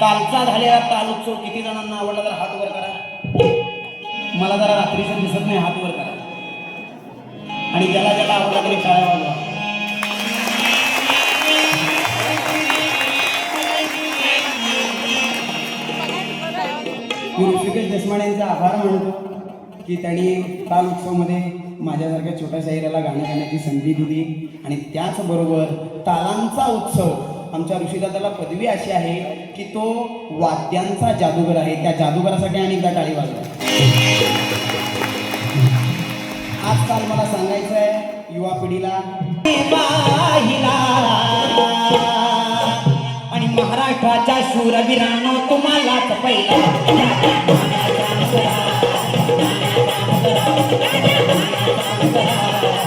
कालचा झालेला ताल उत्सव किती जणांना आवडला तर हात वर करा. मला जरा रात्रीचं दिसत नाही हात वर करा. आणि ज्याला ज्याला आवडला तरी टाळ्या वाजवा. मी ऋषिकेश देशमाने यांचा आभार मानतो की त्यांनी ताल उत्सवमध्ये माझ्यासारख्या छोट्या शाहिराला गाणं गाण्याची संधी दिली. आणि त्याचबरोबर तालांचा उत्सव. आमच्या ऋषीदादाला पदवी अशी आहे की तो वाद्यांचा जादूगर आहे. त्या जादूगरासाठी अनेकदा टाळी वाजवा. आजकाल मला सांगायचं आहे युवा पिढीला. आणि महाराष्ट्राच्या शूरवीरांनो तुम्हालाच पहिला.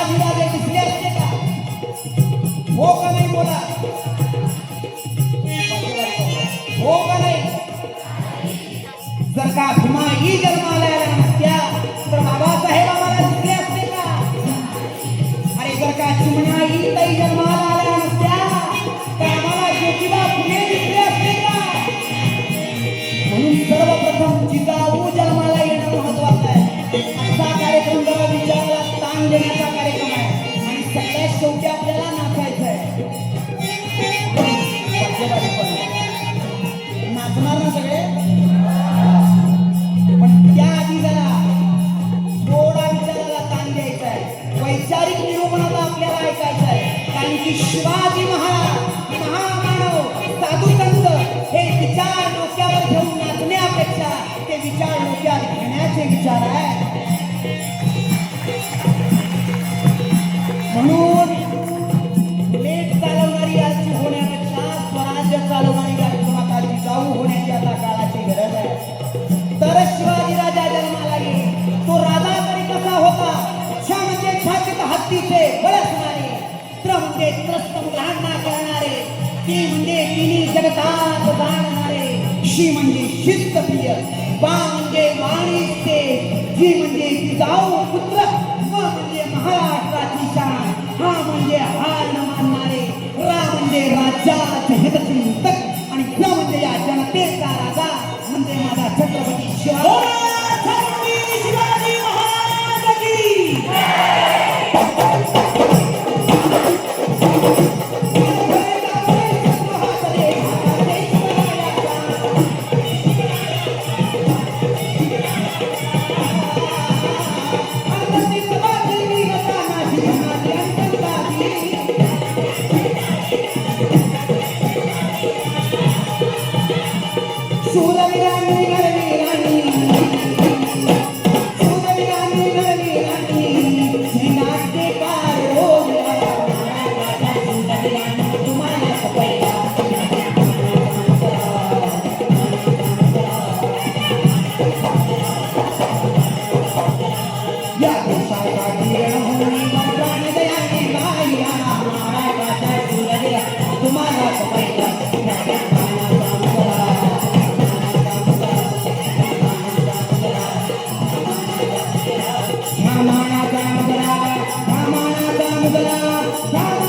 आम्हाला शिवाजीराजे दिसले असते का हो का नाही बोला हो का नाही जर का भीमाई जन्माला आल्या नसत्या तर बाबासाहेब आम्हाला दिसले असते का अरे जर का चिमणाई ताई जन्माला आल्या नसत्या तर आम्हाला ज्योतिबा फुले दिसले असते का म्हणून सर्वप्रथम जिजाऊ जन्माला येणं महत्वाचं आहे असा कार्यक्रम जरा विचाराला ताण देण्याचा आणि सगळ्यात शेवटी आपल्याला नाचायचं आहे. सज्जबाजी पण. नाचणार ना सगळे? पण त्याआधी जरा थोडा विचाराला ताण द्यायचा आहे. वैचारिक निरूपण आपल्याला ऐकायचं आहे. कारण की शिवाजी महाराज महामानव साधू संत हे विचार डोक्यावर घेऊन नाचण्यापेक्षा ते विचार डोक्यात घेण्याचे विचार आहे म्हणून लेट चालवणारी आजची होण्यापेक्षा स्वराज्य चालवणारी राजमाता जिजाऊ होण्याची आता काळाची गरज आहे. तर शिवाजी राजा जन्माला येईल तो राजा तरी कसा होता? छा म्हणजे छातीत हत्तीचे बळसणारे त्र म्हणजे त्रस्त मुलांना करणारे ती म्हणजे तिन्ही जगतात जाणणारे. शी म्हणजे शिस्तप्रिय बा म्हणजे वाणिज्य जी म्हणजे जिजाऊ पुत्र. हा म्हणजे महाराष्ट्राची शान हा म्हणजे हार न मानणारे रा म्हणजे राज्याचे हितचिंतक आणि प्र म्हणजे या जनतेचा राजा म्हणजे माझा छत्रपती शिवाजी शिवाजी महाराज की Father,